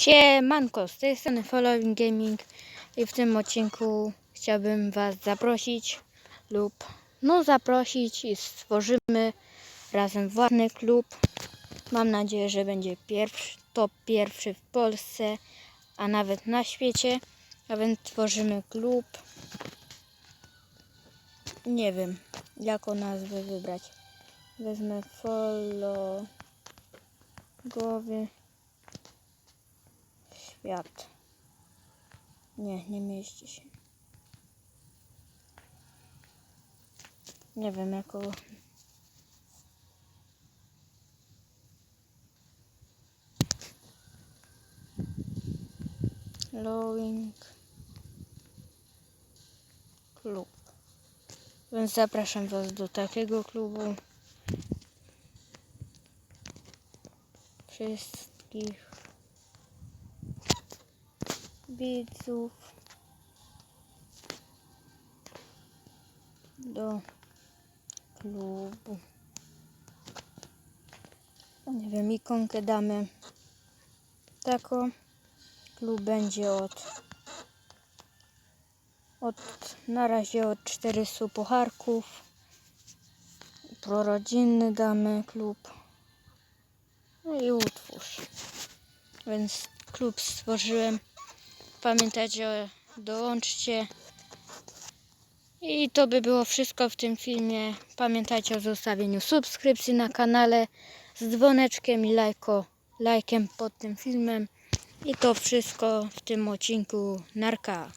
Siemanko, z tej strony Following Gaming i w tym odcinku chciałbym Was zaprosić lub no zaprosić i stworzymy razem własny klub. Mam nadzieję, że będzie pierwszy, top pierwszy w Polsce, a nawet na świecie. A więc tworzymy klub. Nie wiem, jaką nazwę wybrać. Wezmę follow głowy świat. Nie, nie mieści się. Nie wiem jaką. Lowing klub. Więc zapraszam Was do takiego klubu. Wszystkich widzów do klubu. Nie wiem, ikonkę damy taką. Klub będzie od od na razie od 400 pucharków. Prorodzinny damy klub. No i utwórz. Więc klub stworzyłem. Pamiętajcie, dołączcie. I to by było wszystko w tym filmie. Pamiętajcie o zostawieniu subskrypcji na kanale z dzwoneczkiem i lajko, lajkiem pod tym filmem. I to wszystko w tym odcinku. Narka.